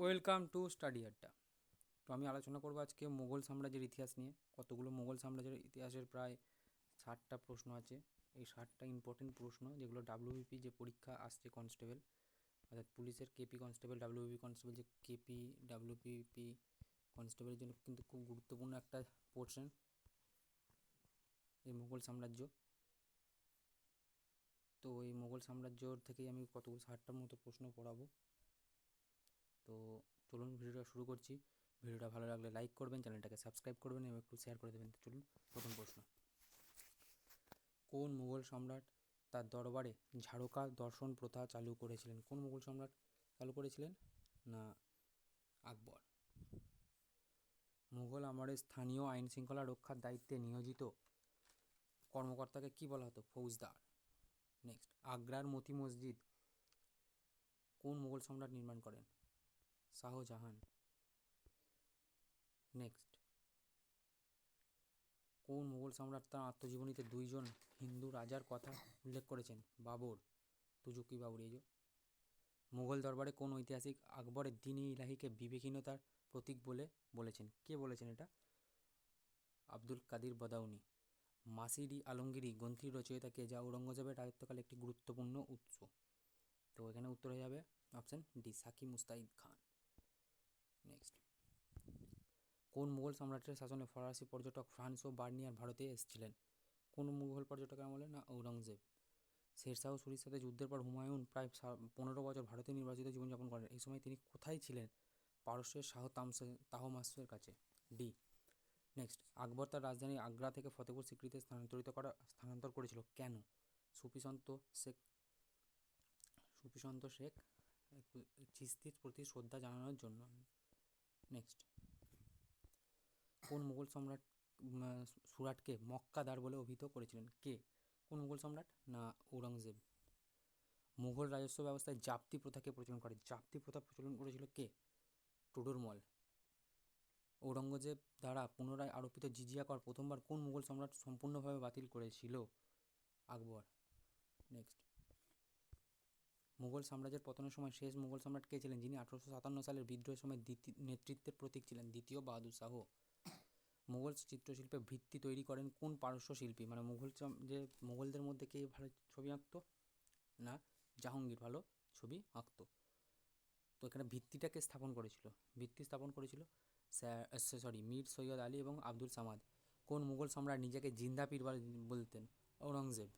Welcome to study আড্ডা। তো আমি আলোচনা করব আজকে মোগল সাম্রাজ্যের ইতিহাস নিয়ে। কতগুলো মোগল সাম্রাজ্যের ইতিহাসের প্রায় ষাটটা প্রশ্ন আছে। এই ষাটটা ইম্পর্টেন্ট প্রশ্ন, যেগুলো ডাব্লিউবিপি যে পরীক্ষা আসছে কনস্টেবল অর্থাৎ পুলিশের কেপি কনস্টেবল ডাব্লিউবিপি কনস্টেবল যে কেপি ডাব্লিউপিপি কনস্টেবলের জন্য কিন্তু খুব গুরুত্বপূর্ণ একটা পোর্শন এই মোগল সাম্রাজ্য। তো এই মোগল সাম্রাজ্য থেকেই আমি কতগুলো ষাটটার মতো প্রশ্ন পড়াবো। তো চলুন ভিডিওটা শুরু করছি। ভিডিওটা ভালো লাগলে লাইক করবেন, চ্যানেলটাকে সাবস্ক্রাইব করবেন এবং একটু শেয়ার করে দেবেন। চলুন, প্রথম প্রশ্ন। কোন মুঘল সম্রাট তার দরবারে ঝাড়কা দর্শন প্রথা চালু করেছিলেন? কোন মুঘল সম্রাট চালু করেছিলেন? না, আকবর। মুঘল আমলের স্থানীয় আইন শৃঙ্খলা রক্ষার দায়িত্বে নিয়োজিত কর্মকর্তাকে কি বলা হতো? ফৌজদার। নেক্সট আগ্রার মতি মসজিদ কোন মুঘল সম্রাট নির্মাণ করেন? শাহজাহান। নেক্সট কোন মুঘল সম্রাট তার আত্মজীবনীতে দুইজন হিন্দু রাজার কথা উল্লেখ করেছেন? বাবর, তুজুকি বাবর। এই মুঘল দরবারে কোন ঐতিহাসিক আকবরের দিনী ইলাহিকে বিবেকহীনতার প্রতীক বলে বলেছেন? কে বলেছেন এটা? আব্দুল কাদির বদাউনি। মাসিরি আলমগিরি গ্রন্থির রচয়িতাকে যা ঔরঙ্গজেবের রাজত্বকালে একটি গুরুত্বপূর্ণ উৎস। তো এখানে উত্তর হয়ে যাবে option D Saqi Mustaid Khan. Next কোন মুঘল সম্রাটের শাসনে ফরাসি পর্যটক ফ্রান্স ও বার্নিয়ার ভারতে এসেছিলেন? কোন মুঘল পর্যটকের আমলে? না, ঔরঙ্গজেব। শেরশাহ সুরির সাথে যুদ্ধের পর হুমায়ুন প্রায় পনেরো বছর ভারতে নির্বাচিত জীবনযাপন করেন। এই সময় তিনি কোথায় ছিলেন? পারস্যের শাহ তামসে, তাহমাসের কাছে। ডি। নেক্সট আকবর তার রাজধানী আগ্রা থেকে ফতেপুর সিক্রিতে স্থানান্তরিত করা, স্থানান্তর করেছিল। কেন? সুফিসন্ত শেখ সুফিসন্ত শেখ চিস্তির প্রতি শ্রদ্ধা জানানোর জন্য। নেক্সট কোন মুঘল সম্রাট সুরাটকে মক্কাদার বলে অভিহিত করেছিলেন? কে? কোন মুঘল সম্রাট? না, ঔরঙ্গজেব। মুঘল রাজস্ব ব্যবস্থায় জাপ্তি প্রথাকে প্রচলন করে। জাপ্তি প্রথা প্রচলন করেছিল কে? টুডুরমল ঔরঙ্গজেব দ্বারা পুনরায় আরোপিত জিজিয়া কর প্রথমবার কোন মুঘল সম্রাট সম্পূর্ণভাবে বাতিল করেছিল? আকবর। নেক্সট মুঘল সাম্রাজ্যের পতনের সময় শেষ মুঘল সম্রাট কে ছিলেন? যিনি আঠারোশো সাতান্ন সালের বিদ্রোহের সময় দ্বিতীয় নেতৃত্বের প্রতীক ছিলেন, দ্বিতীয় বাহাদুর শাহ। মুঘল চিত্রশিল্পে ভিত্তি তৈরি করেন কোন পারস্য শিল্পী? মানে মুঘল যে মুঘলদের মধ্যে কে ভালো ছবি আঁকতো? না, জাহাঙ্গীর ভালো ছবি আঁকতো। তো এখানে ভিত্তিটাকে স্থাপন করেছিল? ভিত্তি স্থাপন করেছিল সরি মীর সৈয়দ আলী এবং আব্দুল সামাদ। কোন মুঘল সম্রাট নিজেকে জিন্দা পীর বলতেন? ঔরঙ্গজেব।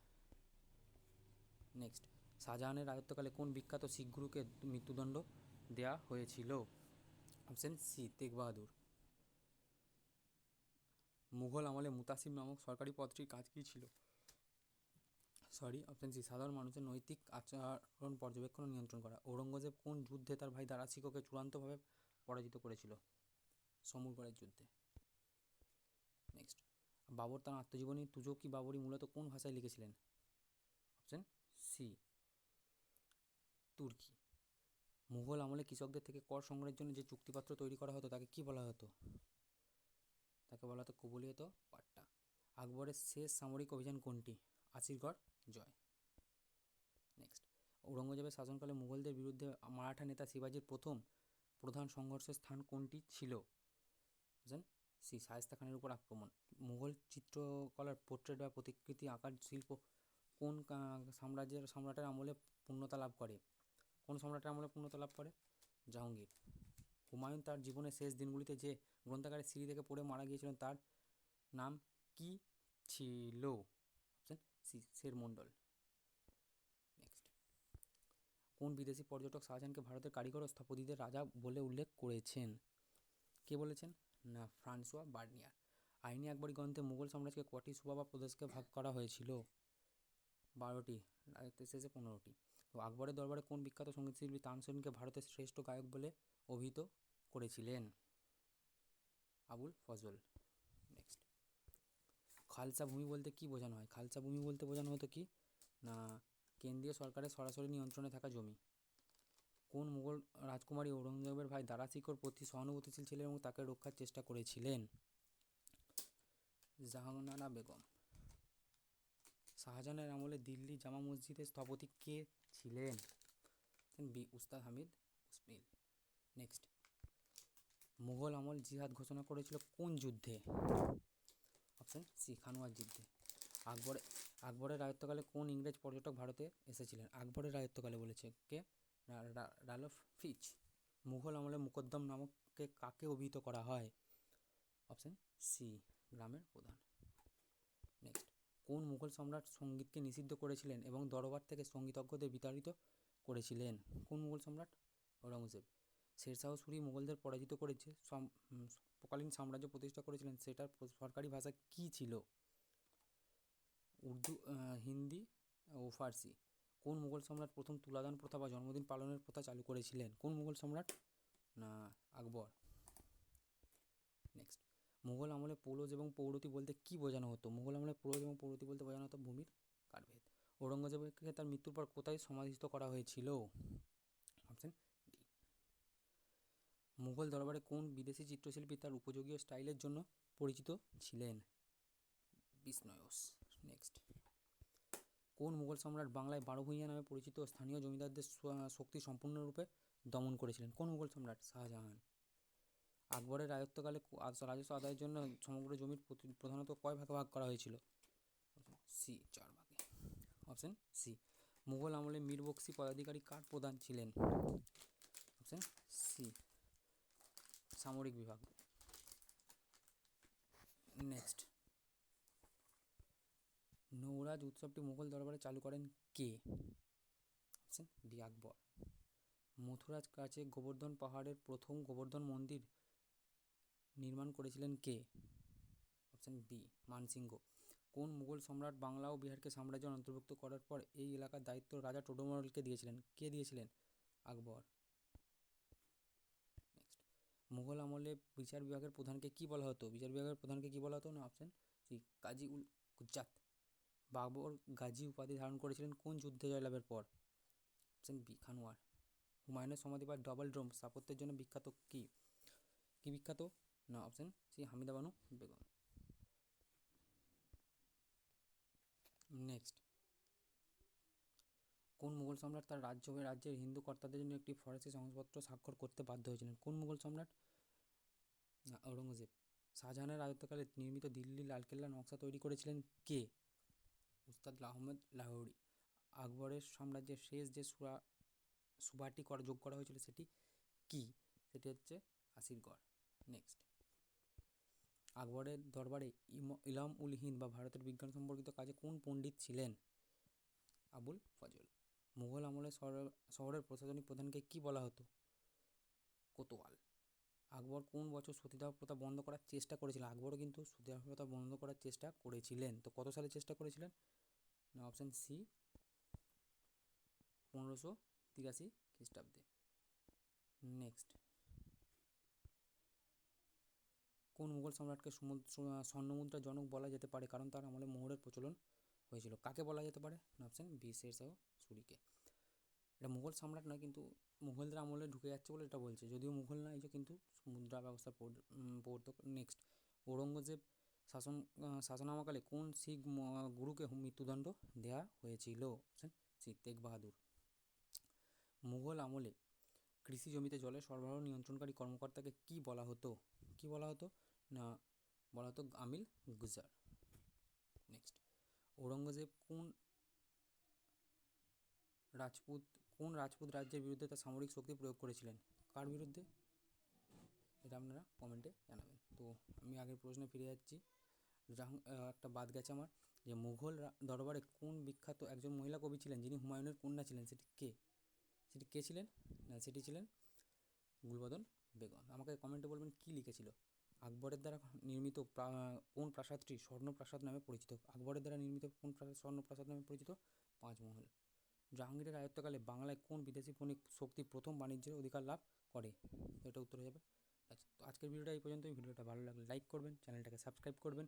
নেক্সট শাহজাহানের রাজত্বকালে কোন বিখ্যাত শিখ গুরুকে মৃত্যুদণ্ড দেওয়া হয়েছিল? অপশন সি তেগ বাহাদুর মুঘল আমলে মুতাসিম নামক সরকারি পদটির কাজ কী ছিল? সরি, অপশন সি, সাধারণ মানুষের নৈতিক আচরণ পর্যবেক্ষণ নিয়ন্ত্রণ করা। ঔরঙ্গজেব কোন যুদ্ধে তার ভাই দারাশিকোকে চূড়ান্তভাবে পরাজিত করেছিল? সমরগড়ের যুদ্ধে। নেক্সট। বাবর তার আত্মজীবনী তুজকি বাবরি মূলত কোন ভাষায় লিখেছিলেন? অপশন সি তুর্কি। মুঘল আমলে কৃষকদের থেকে কর সংগ্রহের জন্য যে চুক্তিপত্র তৈরি করা হতো, তাকে কী বলা হতো? তাকে বলা হতো কবুলিয়ত পাট্টা। আকবরের শেষ সামরিক অভিযান কোনটি? আসিরগড় জয়। নেক্সট ঔরঙ্গজেবের শাসনকালে মুঘলদের বিরুদ্ধে মারাঠা নেতা শিবাজির প্রথম প্রধান সংঘর্ষের স্থান কোনটি ছিল? বুঝলেন? সি, শায়েস্তা খানের উপর আক্রমণ। মুঘল চিত্রকলার পোর্ট্রেট বা প্রতিকৃতি আঁকার শিল্প কোন সাম্রাজ্যের, সম্রাটের আমলে পূর্ণতা লাভ করে? কোন সম্রাটের আমলে পূর্ণতা লাভ করে? জাহাঙ্গীর। হুমায়ুন তার জীবনের শেষ দিনগুলিতে যে গ্রন্থাগারে সিঁড়ি থেকে পড়ে মারা গিয়েছিলেন, তার নাম কি ছিল? Option C Sher Mandal. Next কোন বিদেশি পর্যটক শাহজাহানকে ভারতের কারিগর ও স্থপতিদের রাজা বলে উল্লেখ করেছেন? কে বলেছেন? না, ফ্রান্সোয়া বার্নিয়ার। আইনি আকবরী গ্রন্থে মুঘল সাম্রাজ্যকে কটি সুবা বা প্রদেশকে ভাগ করা হয়েছিল? বারোটি শেষে পনেরোটি। তো আকবরের দরবারে কোন বিখ্যাত সঙ্গীতশিল্পী তানসেনকে ভারতের শ্রেষ্ঠ গায়ক বলে অভিহিত করেছিলেন? আবুল ফজল। নেক্সট খালসা ভূমি বলতে কি বোঝানো হয়? খালসা ভূমি বলতে বোঝানো হতো কি? না, কেন্দ্রীয় সরকারের সরাসরি নিয়ন্ত্রণে থাকা জমি। কোন মুঘল রাজকুমারী ঔরঙ্গজেবের ভাই দারাশিকোর প্রতি সহানুভূতিশীল ছিলেন এবং তাকে রক্ষার চেষ্টা করেছিলেন? জাহানারা বেগম। শাহজাহানের আমলে দিল্লি জামা মসজিদের স্থপতি কে ছিলেন? বি উস্তাদ হামিদ উসমিল। নেক্সট। মুঘল আমল জিহাদ ঘোষণা করেছিল কোন যুদ্ধে? অপশন সি খানোয়ার যুদ্ধে। আকবর, আকবরের রাজত্বকালে কোন ইংরেজ পর্যটক ভারতে এসেছিলেন? আকবরের রাজত্বকালে বলেছে কে? রালফ ফিচ। মুঘল আমলে মুকদ্দম নামককে কাকে অভিহিত করা হয়? অপশন সি, গ্রামের প্রধান। নেক্সট। কোন মুঘল সম্রাট সঙ্গীতকে নিষিদ্ধ করেছিলেন এবং দরবার থেকে সঙ্গীতজ্ঞদের বিতাড়িত করেছিলেন? কোন মুঘল সম্রাট? ঔরঙ্গজেব। শেরশাহ সুরি মুঘলদের পরাজিত করেছে। সমকালীন সাম্রাজ্য প্রতিষ্ঠা করেছিলেন। সেটার সরকারি ভাষা কী ছিল? উর্দু হিন্দি ও ফার্সি। কোন মুঘল সম্রাট প্রথম তুলাদান প্রথা বা জন্মদিন পালনের প্রথা চালু করেছিলেন? কোন মুঘল সম্রাট? না, আকবর। নেক্সট। মুঘল আমলে পৌলজ এবং পৌরতি বলতে কী বোঝানো হতো? মুঘল আমলে পৌলজ এবং পৌরতি বলতে বোঝানো হতো ভূমির কারভেদ। ঔরঙ্গজেবকে তার মৃত্যুর পর কোথায় সমাধিস্থ করা হয়েছিল? অপশন ডি মুঘল দরবারে কোন বিদেশি চিত্রশিল্পী তার উপযোগী স্টাইলের জন্য পরিচিত ছিলেন? বিষ্ণয়স নেক্সট কোন মুঘল সম্রাট বাংলায় বারো ভূঁইয়া নামে পরিচিত স্থানীয় জমিদারদের শক্তি সম্পূর্ণরূপে দমন করেছিলেন? কোন মুঘল সম্রাট? শাহজাহান। আকবরের রাজত্বকালে রাজস্ব আদায়ের জন্য সমগ্র জমির প্রধানত কয় ভাগে ভাগ করা হয়েছিল? সি, চার ভাগে। অপশন সি মুঘল আমলে মীর বক্সি পদাধিকারী কার প্রধান ছিলেন? অপশন সি সামরিক বিভাগ। নেক্সট নৌরাজ উৎসবটি মুঘল দরবারে চালু করেন কে? অপশন ডি আকবর। মথুরাজ কাছে গোবর্ধন পাহাড়ের প্রথম গোবর্ধন মন্দির নির্মাণ করেছিলেন কে? Option B, Man Singh. কোন মুঘল সম্রাট বাংলা ও বিহারকে সাম্রাজ্যের অন্তর্ভুক্ত করার পর এই এলাকার দায়িত্ব রাজা টোডরমলকে দিয়েছিলেন? কে দিয়েছিলেন? আকবর। নেক্সট মুঘল আমলে বিচার বিভাগের প্রধানকে কি বলা হতো? বিচার বিভাগের প্রধানকে কি বলা হতো? না, অপশন সি, কাজী উল কুজ্জাত বাবর গাজী উপাধি ধারণ করেছিলেন কোন যুদ্ধে জয়লাভের পর? Option B, Khanwa. হুমায়ুনের সমাধি বা ডবল ড্রোম স্থাপত্যের জন্য বিখ্যাত কি? কি বিখ্যাত? না option C Hamida Banu Begum next কোন মুঘল সম্রাট তার রাজ্য হয়ে রাজ্যের হিন্দু কর্তাদের জন্য একটি ফরাসি সংবাদপত্র স্বাক্ষর করতে বাধ্য হয়েছিলেন? কোন মুঘল সম্রাট? না, ঔরঙ্গজেব। শাহজাহানের রাজত্বকালে নির্মিত দিল্লি লালকেল্লা নকশা তৈরি করেছিলেন কে? উস্তাদ আহমেদ লাহৌরি। আকবরের সাম্রাজ্যের শেষ যে সুরা, সুবাটি করা, যোগ করা হয়েছিল সেটি কি? সেটি হচ্ছে আসিরগড় নেক্সট আকবরের দরবারে ইলাম উল হিন্দ বা ভারতের বিজ্ঞান সম্পর্কিত কাজে কোন পণ্ডিত ছিলেন? আবুল ফজল। মুঘল আমলে শহর- শহরের প্রশাসনিক প্রধানকে কি বলা হতো? কোতোয়াল। আকবর কোন বছর সতীদাহ প্রথা বন্ধ করার চেষ্টা করেছিলেন? আকবরও কিন্তু সতীদাহ প্রথা বন্ধ করার চেষ্টা করেছিলেন। তো কত সালে চেষ্টা করেছিলেন? না অপশান সি পনেরোশো তিরাশি খ্রিস্টাব্দে। নেক্সট কোন মুঘল সম্রাটকে সমুদ্র স্বর্ণমুদ্রার জনক বলা যেতে পারে? কারণ তার আমলে মোহরের প্রচলন হয়েছিল। কাকে বলা যেতে পারে? অপশান বি শেরশাহ সুরিকে এটা মুঘল সম্রাট নয়, কিন্তু মুঘলদের আমলে ঢুকে যাচ্ছে বলে এটা বলছে। যদিও মুঘল নয় যে কিন্তু মুদ্রা ব্যবস্থা প্রবর্তক নেক্সট ঔরঙ্গজেব শাসন শাসনামকালে কোন শিখ গুরুকে মৃত্যুদণ্ড দেওয়া হয়েছিল? অপশান তেগ বাহাদুর। মুঘল আমলে কৃষি জমিতে জলের সরবরাহ নিয়ন্ত্রণকারী কর্মকর্তাকে কি বলা হতো? কি বলা হতো? না, বলা হতো আমিল গুজার। নেক্সট ঔরঙ্গজেব কোন রাজপুত কোন রাজপুত রাজ্যের বিরুদ্ধে তার সামরিক শক্তি প্রয়োগ করেছিলেন? কার বিরুদ্ধে? এটা আপনারা কমেন্টে জানাবেন। তো আমি আগের প্রশ্নে ফিরে যাচ্ছি। একটা বাদ গেছে আমার। যে মুঘল দরবারে কোন বিখ্যাত একজন মহিলা কবি ছিলেন যিনি হুমায়ুনের কন্যা ছিলেন? সেটি কে? সেটি কে ছিলেন? না সেটি ছিলেন। গুলবদন বেগম। আমাকে কমেন্টে বলবেন কী লিখেছিল? আকবরের দ্বারা নির্মিত কোন প্রাসাদটি স্বর্ণপ্রাসাদ নামে পরিচিত? আকবরের দ্বারা নির্মিত কোন প্রাসাদ স্বর্ণপ্রাসাদ নামে পরিচিত? পাঁচমহল। জাহাঙ্গীরের আয়ত্তকালে বাংলায় কোন বিদেশি বণিক শক্তি প্রথম বাণিজ্যের অধিকার লাভ করে? এটা উত্তর হয়ে যাবে। তো আজকের ভিডিওটা এই পর্যন্তই ভিডিওটা ভালো লাগলে লাইক করবেন, চ্যানেলটাকে সাবস্ক্রাইব করবেন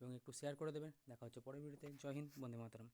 এবং একটু শেয়ার করে দেবেন। দেখা হচ্ছে পরের ভিডিওতে। জয় হিন্দ, বন্দে মাতরম।